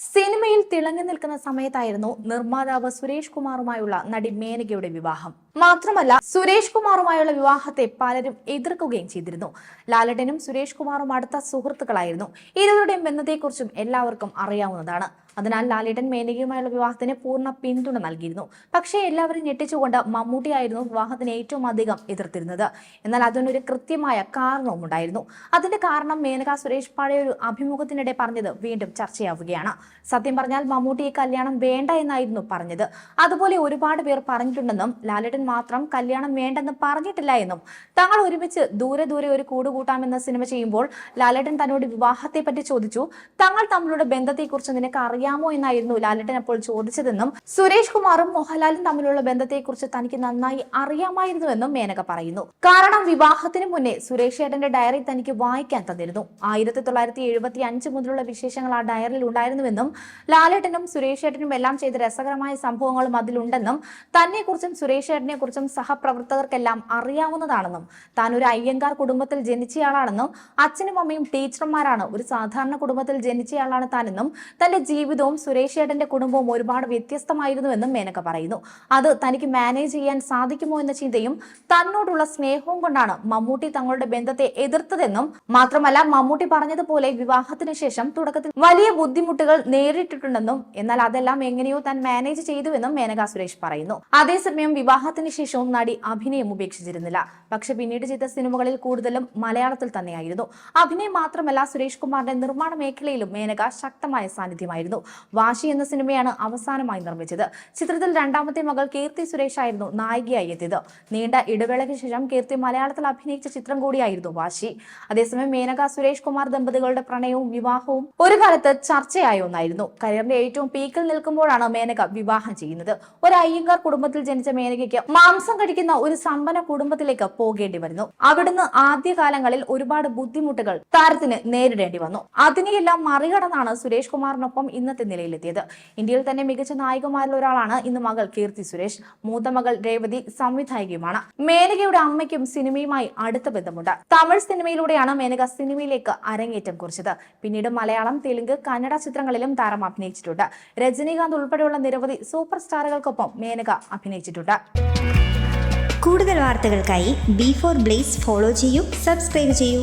സിനിമയിൽ തിളങ്ങി നിൽക്കുന്ന സമയത്തായിരുന്നു നിർമ്മാതാവ് സുരേഷ് കുമാറുമായുള്ള നടി മേനകയുടെ വിവാഹം. മാത്രമല്ല സുരേഷ് കുമാറുമായുള്ള വിവാഹത്തെ പലരും എതിർക്കുകയും ചെയ്തിരുന്നു. ലാലട്ടനും സുരേഷ് കുമാറും അടുത്ത സുഹൃത്തുക്കളായിരുന്നു. ഇരുവരുടെയും ബന്ധത്തെക്കുറിച്ചും എല്ലാവർക്കും അറിയാവുന്നതാണ്. അതിനാൽ ലാലേട്ടൻ മേനകയുമായുള്ള വിവാഹത്തിന് പൂർണ പിന്തുണ നൽകിയിരുന്നു. പക്ഷേ എല്ലാവരും ഞെട്ടിച്ചുകൊണ്ട് മമ്മൂട്ടിയായിരുന്നു വിവാഹത്തിന് ഏറ്റവും അധികം എതിർത്തിരുന്നത്. എന്നാൽ അതിനൊരു കൃത്യമായ കാരണവും ഉണ്ടായിരുന്നു. അതിന്റെ കാരണം മേനക സുരേഷ് പഴയൊരു അഭിമുഖത്തിനിടെ പറഞ്ഞത് വീണ്ടും ചർച്ചയാവുകയാണ്. സത്യം പറഞ്ഞാൽ മമ്മൂട്ടി കല്യാണം വേണ്ട എന്നായിരുന്നു പറഞ്ഞത്. അതുപോലെ ഒരുപാട് പേർ പറഞ്ഞിട്ടുണ്ടെന്നും ലാലേട്ടൻ മാത്രം കല്യാണം വേണ്ടെന്ന് പറഞ്ഞിട്ടില്ല എന്നും തങ്ങൾ ഒരുമിച്ച് ദൂരെ ദൂരെ ഒരു കൂടുകൂട്ടാമെന്ന സിനിമ ചെയ്യുമ്പോൾ ലാലേട്ടൻ തന്നോട് വിവാഹത്തെ പറ്റി ചോദിച്ചു. തങ്ങൾ തമ്മിലുള്ള ബന്ധത്തെക്കുറിച്ച് നിനക്ക് അറിയാമോ എന്നായിരുന്നു ലാലേട്ടൻ അപ്പോൾ ചോദിച്ചതെന്നും സുരേഷ് കുമാറും മോഹൻലാലും തമ്മിലുള്ള ബന്ധത്തെക്കുറിച്ച് തനിക്ക് നന്നായി അറിയാമായിരുന്നുവെന്നും മേനക പറയുന്നു. കാരണം വിവാഹത്തിന് മുന്നേ സുരേഷ് ഏട്ടന്റെ ഡയറി തനിക്ക് വായിക്കാൻ തന്നിരുന്നു. ആയിരത്തി തൊള്ളായിരത്തി എഴുപത്തി അഞ്ച് മുതലുള്ള വിശേഷങ്ങൾ ആ ഡയറിയിൽ ഉണ്ടായിരുന്നുവെന്നും ലാലേട്ടനും സുരേഷ് ഏട്ടനും എല്ലാം ചെയ്ത രസകരമായ സംഭവങ്ങളും അതിലുണ്ടെന്നും തന്നെക്കുറിച്ചും സുരേഷ് ഏട്ടനെ കുറിച്ചും സഹപ്രവർത്തകർക്കെല്ലാം അറിയാവുന്നതാണെന്നും താൻ ഒരു അയ്യങ്കാർ കുടുംബത്തിൽ ജനിച്ചയാളാണെന്നും അച്ഛനും അമ്മയും ടീച്ചർമാരാണ് ഒരു സാധാരണ കുടുംബത്തിൽ ജനിച്ചയാളാണ് താനെന്നും തന്റെ ജീവിതവും സുരേഷ് ഏട്ടന്റെ കുടുംബവും ഒരുപാട് വ്യത്യസ്തമായിരുന്നുവെന്നും മേനക പറയുന്നു. അത് തനിക്ക് മാനേജ് ചെയ്യാൻ സാധിക്കുമോ എന്ന ചിന്തയും തന്നോടുള്ള സ്നേഹവും കൊണ്ടാണ് മമ്മൂട്ടി തങ്ങളുടെ ബന്ധത്തെ എതിർത്തതെന്നും മാത്രമല്ല മമ്മൂട്ടി പറഞ്ഞതുപോലെ വിവാഹത്തിന് ശേഷം തുടക്കത്തിൽ വലിയ ബുദ്ധിമുട്ടുകൾ നേരിട്ടിട്ടുണ്ടെന്നും എന്നാൽ അതെല്ലാം എങ്ങനെയോ താൻ മാനേജ് ചെയ്തുവെന്നും മേനക സുരേഷ് പറയുന്നു. അതേസമയം വിവാഹത്തിന് ശേഷവും നടി അഭിനയം ഉപേക്ഷിച്ചിരുന്നില്ല. പക്ഷെ പിന്നീട് ചെയ്ത സിനിമകളിൽ കൂടുതലും മലയാളത്തിൽ തന്നെയായിരുന്നു. അഭിനയം മാത്രമല്ല സുരേഷ് കുമാറിന്റെ നിർമ്മാണ മേഖലയിലും മേനക ശക്തമായ സാന്നിധ്യമായിരുന്നു. വാശി എന്ന സിനിമയാണ് അവസാനമായി നിർമ്മിച്ചത്. ചിത്രത്തിൽ രണ്ടാമത്തെ മകൾ കീർത്തി സുരേഷ് ആയിരുന്നു നായികയായി എത്തിയത്. നീണ്ട ഇടവേളയ്ക്ക് ശേഷം കീർത്തി മലയാളത്തിൽ അഭിനയിച്ച ചിത്രം കൂടിയായിരുന്നു വാശി. അതേസമയം മേനക സുരേഷ് കുമാർ ദമ്പതികളുടെ പ്രണയവും വിവാഹവും ഒരു കാലത്ത് ചർച്ചയായ ഒന്നായിരുന്നു. കരിയറിന്റെ ഏറ്റവും പീക്കിൽ നിൽക്കുമ്പോഴാണ് മേനക വിവാഹം ചെയ്യുന്നത്. ഒരു അയ്യങ്കാർ കുടുംബത്തിൽ ജനിച്ച മേനകയ്ക്ക് മാംസം കഴിക്കുന്ന ഒരു സമ്പന്ന കുടുംബത്തിലേക്ക് പോകേണ്ടി വരുന്നു. അവിടുന്ന് ആദ്യകാലങ്ങളിൽ ഒരുപാട് ബുദ്ധിമുട്ടുകൾ താരത്തിന് നേരിടേണ്ടി വന്നു. അതിനെയെല്ലാം മറികടന്നാണ് സുരേഷ് കുമാറിനൊപ്പം ഇന്നത്തെ നിലയിലെത്തിയത്. ഇന്ത്യയിൽ തന്നെ മികച്ച നായികമാരിൽ ഒരാളാണ് ഇന്ന് മകൾ കീർത്തി സുരേഷ്. മൂത്ത മകൾ രേവതി സംവിധായികയുമാണ്. മേനകയുടെ അമ്മയ്ക്കും സിനിമയുമായി അടുത്ത ബന്ധമുണ്ട്. തമിഴ് സിനിമയിലൂടെയാണ് മേനക സിനിമയിലേക്ക് അരങ്ങേറ്റം കുറിച്ചത്. പിന്നീട് മലയാളം തെലുങ്ക് കന്നഡ ചിത്രങ്ങളിലും താരം അഭിനയിച്ചിട്ടുണ്ട്. രജനീകാന്ത് ഉൾപ്പെടെയുള്ള നിരവധി സൂപ്പർ സ്റ്റാറുകൾക്കൊപ്പം മേനക അഭിനയിച്ചിട്ടുണ്ട്. കൂടുതൽ വാർത്തകൾക്കായി ബി ഫോർ ബ്ലേസ് ഫോളോ ചെയ്യൂ സബ്സ്ക്രൈബ് ചെയ്യൂ.